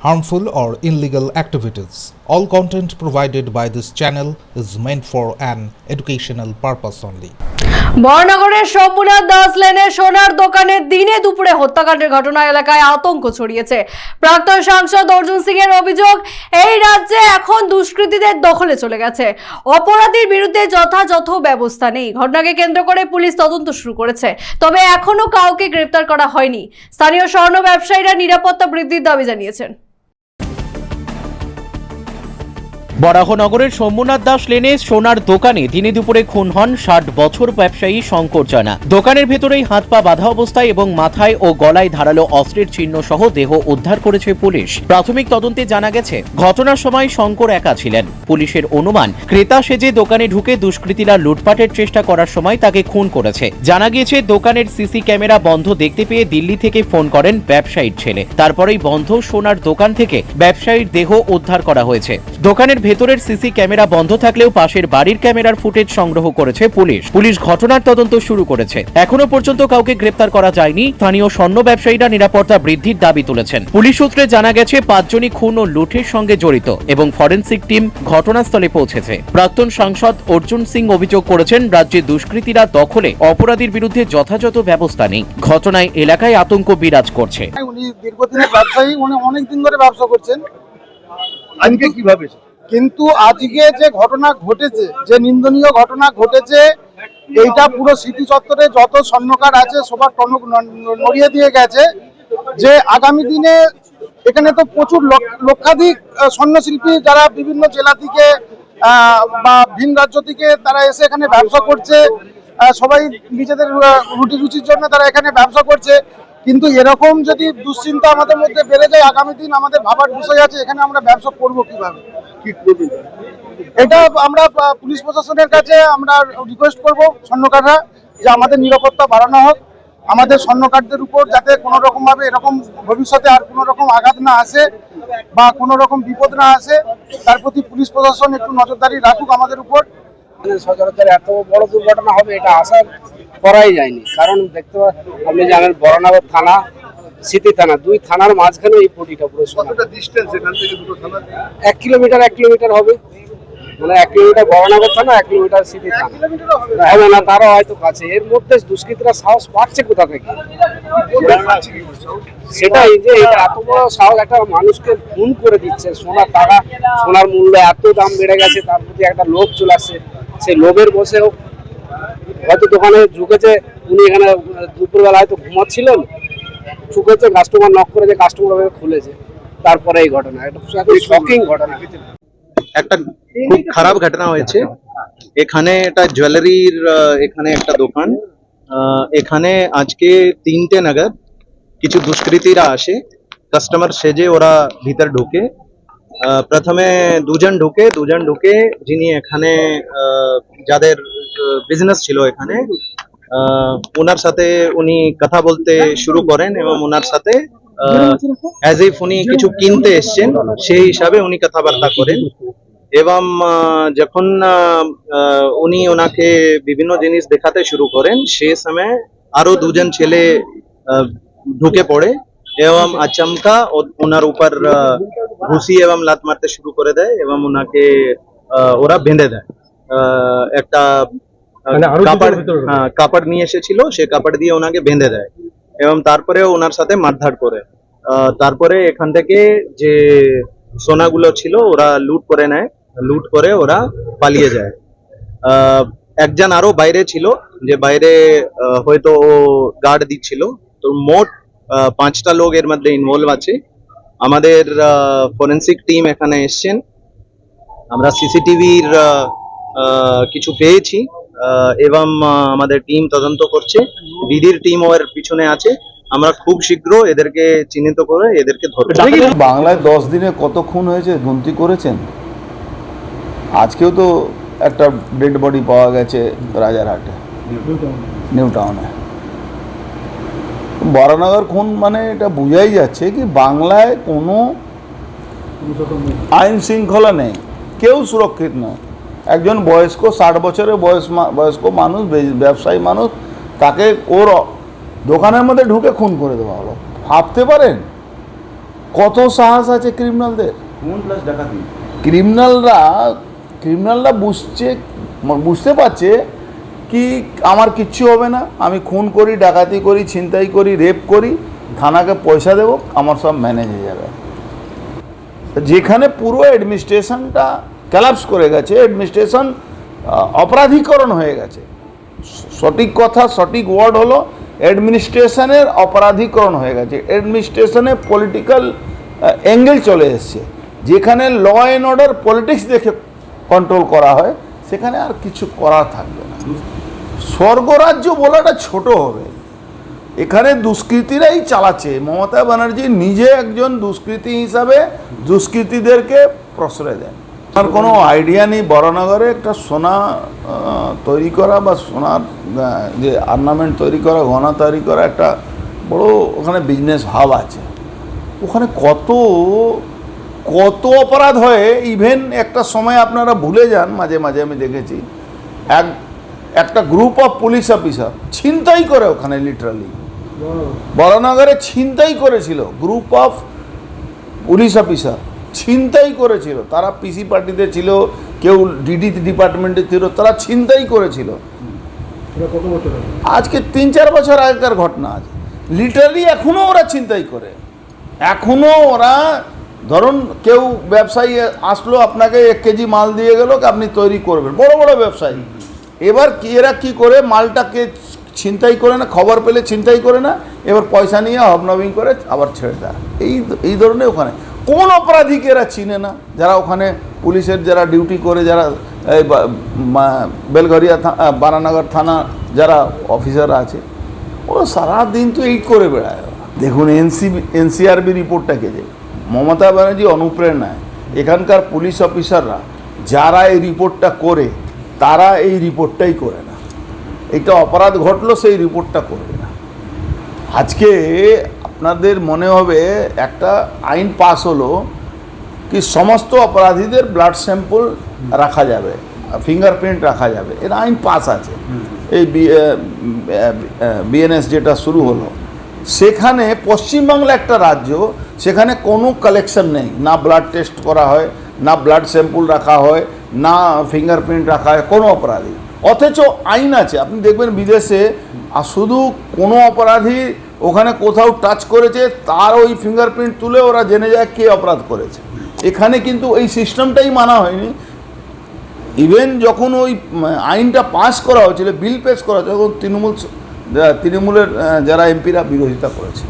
harmful, or illegal activities. All content provided by this channel is meant for an educational purpose only. বরনগরের Shambhunath Das লেনে সোনার দোকানে দিনে দুপুরে হত্যাকাণ্ডের ঘটনা এলাকায় আতঙ্ক ছড়িয়েছে। প্রাক্তন সাংসদ অর্জুন সিং এর অভিযোগ এই রাজ্যে এখন দুষ্কৃতীদের দখলে চলে গেছে। অপরাধীর বিরুদ্ধে যথাযথ ব্যবস্থা নেই। ঘটনাকে কেন্দ্র করে পুলিশ তদন্ত শুরু করেছে। তবে এখনও কাউকে গ্রেপ্তার করা হয়নি। স্থানীয় স্বর্ণ ব্যবসায়ীরা নিরাপত্তা বৃদ্ধির দাবি জানিয়েছেন। বরাহনগরের সোমনাথ দাস লেনে সোনার দোকানে দিনে দুপুরে খুন হন ষাট বছর ব্যবসায়ী শঙ্কর জানা। দোকানের ভেতরেই হাত পা বাঁধা অবস্থায় এবং মাথায় ও গলায় ধারালো অস্ত্রের চিহ্ন সহ দেহ উদ্ধার করেছে পুলিশ। প্রাথমিক তদন্তে জানা গেছে, ঘটনার সময় শঙ্কর একা ছিলেন। পুলিশের অনুমান, ক্রেতা সেজে দোকানে ঢুকে দুষ্কৃতীরা লুটপাটের চেষ্টা করার সময় তাকে খুন করেছে। জানা গিয়েছে, দোকানের সিসি ক্যামেরা বন্ধ দেখতে পেয়ে দিল্লি থেকে ফোন করেন ব্যবসায়ীর ছেলে। তারপরেই বন্ধ সোনার দোকান থেকে ব্যবসায়ীর দেহ উদ্ধার করা হয়েছে। দোকানের ভেতরের সিসি ক্যামেরা বন্ধ থাকলেও পাশের বাড়ির ক্যামেরার ফুটেজ সংগ্রহ করেছে পুলিশ। পুলিশ ঘটনার তদন্ত শুরু করেছে। এখনও পর্যন্ত কাউকে গ্রেপ্তার করা যায়নি। স্থানীয় স্বর্ণ ব্যবসায়ীরা নিরাপত্তা বৃদ্ধির দাবি তুলেছেন। পুলিশ সূত্রে জানা গেছে পাঁচজনই খুন ও লুঠের সঙ্গে জড়িত এবং ফরেনসিক টিম ঘটনাস্থলে পৌঁছেছে। প্রাক্তন সাংসদ অর্জুন সিং অভিযোগ করেছেন রাজ্যে দুষ্কৃতীরা দখলে অপরাধীর বিরুদ্ধে যথাযথ ব্যবস্থা নেই। ঘটনায় এলাকায় আতঙ্ক বিরাজ করছে। উনি দীর্ঘদিনের ব্যবসায়ী উনি অনেক দিন ধরে ব্যবসা করছেন। আজকে কীভাবে? কিন্তু আজকে যে ঘটনা ঘটেছে, যে নিন্দনীয় ঘটনা ঘটেছে, এইটা পুরো স্মৃতি চত্বরে যত স্বর্ণকার আছে, সবার টনক নড়িয়ে দিয়ে গেছে। যে আগামী দিনে এখানে তো প্রচুর লক- লক্ষাধিক স্বর্ণশিল্পী যারা বিভিন্ন জেলা থেকে বা ভিন রাজ্য থেকে তারা এসে এখানে ব্যবসা করছে। সবাই নিজেদের রুটি রুচির জন্য তারা এখানে ব্যবসা করছে। কিন্তু এরকম যদি দুশ্চিন্তা আমাদের মধ্যে বেড়ে যায় আগামী দিন আমাদের ভাবার বিষয় আছে এখানে আমরা ব্যবসা করব কীভাবে? এটা আমরা পুলিশ প্রশাসনের কাছে আমরা রিকোয়েস্ট করব স্বর্ণকাররা যে আমাদের নিরাপত্তা বাড়ানো হোক। আমাদের স্বর্ণকারদের উপর যাতে কোনো রকম ভাবে এরকম ভবিষ্যতে আর কোনো রকম আঘাত না আসে বা কোনো রকম বিপদ না আসে তার প্রতি পুলিশ প্রশাসন একটু নজরদারি রাখুক আমাদের উপর। মানে সচরাচর এত বড় দুর্ঘটনা হবে এটা আশা করাই যায়নি। কারণ দেখতে পা- আপনি জানেন বরানগর থানা সিটি থানা দুই থানার মাঝখানে এই পটিটা পুরো সোনা। এক কিলোমিটার এক কিলোমিটার হবে। মানে এক কিলোমিটার বরানগর থানা এক কিলোমিটার স্মৃতি থানা। হবে। না তারও হয়তো কাছে। এর মধ্যে দুষ্কৃতীরা সাহস পাচ্ছে কোথা থেকে? সেটাই যে এটা এত বড় সাহস একটা মানুষকে খুন করে দিচ্ছে। সোনার টাকা সোনার মূল্য এত দাম বেড়ে গেছে তার প্রতি একটা লোভ চলে আসছে। সেই লোভের বসেও হয়তো দোকানে ঢুকেছে উনি এখানে দুপুরবেলা হয়তো ঘুমাচ্ছিলেন। ঢুকেছে কাস্টমার নক করেছে কাস্টমার খুলেছে। তারপরে এই ঘটনা এটা শকিং ঘটনা। একটা খুব খারাপ ঘটনা হয়েছে। এখানে একটা জুয়েলারির এখানে একটা দোকান। এখানে আজকে তিনটে নাগাদ কিছু দুষ্কৃতীরা আসে। কাস্টমার সেজে ওরা ভিতর ঢুকে। আহ, প্রথমে দুজন ঢুকে দুজন ঢুকে যিনি এখানে আহ, যাদের বিজনেস ছিল এখানে। ওনার সাথে উনি কথা বলতে শুরু করেন এবং ওনার সাথে অ্যাজ ইফ উনি কিছু কিনতে এসছেন, সেই হিসাবে উনি কথাবার্তা করেন। এবং যখন উনি ওনাকে বিভিন্ন জিনিস দেখাতে শুরু করেন, সে সময় আরও দুজন ছেলে ঢুকে পড়ে এবং আচমকা ওনার উপর ঘুষি এবং লাত মারতে শুরু করে দেয় এবং ওনাকে ওরা বেঁধে দেয়। একটা কাপড় হ্যাঁ কাপড় নিয়ে এসেছিল সে কাপড় দিয়ে ওনাকে বেঁধে দেয় এবং তারপরে ওনার সাথে মারধর করে। তারপরে এখান থেকে যে সোনাগুলো ছিল ওরা লুট করে নেয় লুট করে ওরা পালিয়ে যায়। একজন আরও বাইরে ছিল যে বাইরে হয়তো ও গার্ড দিচ্ছিল। তো মোট আহ, পাঁচটা লোক এর মধ্যে ইনভলভ আছে। আমাদের ফরেন্সিক টিম এখানে এসছেন। আমরা সিসিটিভির কিছু পেয়েছি। আহ, এবং আমাদের টিম তদন্ত করছে। দিদির টিম ওর পিছনে আছে। আমরা খুব শীঘ্র এদেরকে চিহ্নিত করে এদেরকে ধরবো। বাংলায় দশ দিনে কত খুন হয়েছে গুনতি করেছেন? আজকেও তো একটা ডেড বডি পাওয়া গেছে রাজারহাটে। নিউ টাউনে বরানগর খুন মানে এটা বোঝাই যাচ্ছে কি বাংলায় কোনো আইন শৃঙ্খলা নেই। কেউ সুরক্ষিত নয়। একজন বয়স্ক ষাট বছরের বয়স বয়স্ক মানুষ ব্যবসায়ী মানুষ তাকে ওর দোকানের মধ্যে ঢুকে খুন করে দেওয়া হলো। ভাবতে পারেন? কত সাহস আছে ক্রিমিনালদের? ক্রিমিনালরা ক্রিমিনালরা বুঝছে বুঝতে পারছে কি আমার কিচ্ছু হবে না। আমি খুন করি ডাকাতি করি ছিনতাই করি রেপ করি থানাকে পয়সা দেবো আমার সব ম্যানেজ হয়ে যাবে। যেখানে পুরো অ্যাডমিনিস্ট্রেশনটা ক্যালাপস করে গেছে অ্যাডমিনিস্ট্রেশন অপরাধীকরণ হয়ে গেছে। সঠিক কথা, সঠিক ওয়ার্ড হলো অ্যাডমিনিস্ট্রেশনের অপরাধীকরণ হয়ে গেছে। অ্যাডমিনিস্ট্রেশনে পলিটিক্যাল অ্যাঙ্গেল চলে এসছে। যেখানে ল অ্যান্ড অর্ডার পলিটিক্স দেখে কন্ট্রোল করা হয়, সেখানে আর কিছু করা থাকবে না। স্বর্গরাজ্য বলাটা ছোট হবে। এখানে দুষ্কৃতীরাই চালাচ্ছে। মমতা ব্যানার্জি নিজে একজন দুষ্কৃতী হিসাবে দুষ্কৃতীদেরকে প্রশ্রয় দেন। আর কোনো আইডিয়া নেই বড়নগরে একটা সোনা তৈরি করা বা সোনার যে আর্নামেন্ট তৈরি করা গহনা তৈরি করা একটা বড় ওখানে বিজনেস হাব আছে। ওখানে কত কত অপরাধ হয় ইভেন একটা সময় আপনারা ভুলে যান মাঝে মাঝে আমি দেখেছি। এক একটা গ্রুপ অফ পুলিশ অফিসার ছিনতাই করে ওখানে লিটারালি বড়নগরে ছিনতাই করেছিল গ্রুপ অফ পুলিশ অফিসার ছিনতাই করেছিল। তারা পিসি পার্টিতে ছিল কেউ ডিডি ডিপার্টমেন্টে ছিল তারা ছিনতাই করেছিল। আজকে তিন চার বছর আগেকার ঘটনা আছে। লিটারালি এখনও ওরা ছিনতাই করে। এখনও ওরা ধরুন কেউ ব্যবসায়ী আসলো আপনাকে এক কেজি মাল দিয়ে গেল আপনি তৈরি করবেন। বড় বড় ব্যবসায়ী। এবার কি এরা কি করে? মালটাকে ছিনতাই করে না খবর পেলে ছিনতাই করে না এবার পয়সা নিয়ে হবনবিং করে আবার ছেড়ে দেয়। এই এই ধরনের ওখানে। কোন অপরাধীকে এরা চিনে না? যারা ওখানে পুলিশের যারা ডিউটি করে, যারা এই বেলঘরিয়া বারানগর থানা যারা অফিসার আছে, ওরা সারাদিন তো এই করে বেড়ায়। দেখুন, এনসিবি, এনসিআরবি রিপোর্টটাকে যে মমতা ব্যানার্জি অনুপ্রেরণায়। এখানকার পুলিশ অফিসাররা যারা এই রিপোর্টটা করে, তারা এই রিপোর্টটাই করে না। এটা অপরাধ ঘটলো, সেই রিপোর্টটা করবে না। আজকে আপনাদের মনে হবে একটা আইন পাস হলো কি সমস্ত অপরাধীদের ব্লাড স্যাম্পল রাখা যাবে ফিঙ্গারপ্রিন্ট রাখা যাবে এর আইন পাস আছে। এই বিএনএস যেটা শুরু হলো। সেখানে পশ্চিমবাংলা একটা রাজ্য সেখানে কোনো কালেকশন নেই। না ব্লাড টেস্ট করা হয় না ব্লাড স্যাম্পল রাখা হয় না ফিঙ্গারপ্রিন্ট রাখা হয় কোনো অপরাধী। অথচ আইন আছে। আপনি দেখবেন বিদেশে আর শুধু কোনো অপরাধী ওখানে কোথাও টাচ করেছে, তার ওই ফিঙ্গারপ্রিন্ট তুলে ওরা জেনে যায় কে অপরাধ করেছে। এখানে কিন্তু এই সিস্টেমটাই মানা হয়নি। ইভেন যখন ওই আইনটা পাস করা হয়েছিল বিল পেশ করা হয়েছে তখন তৃণমূল তৃণমূলের যারা এমপিরা বিরোধিতা করেছে।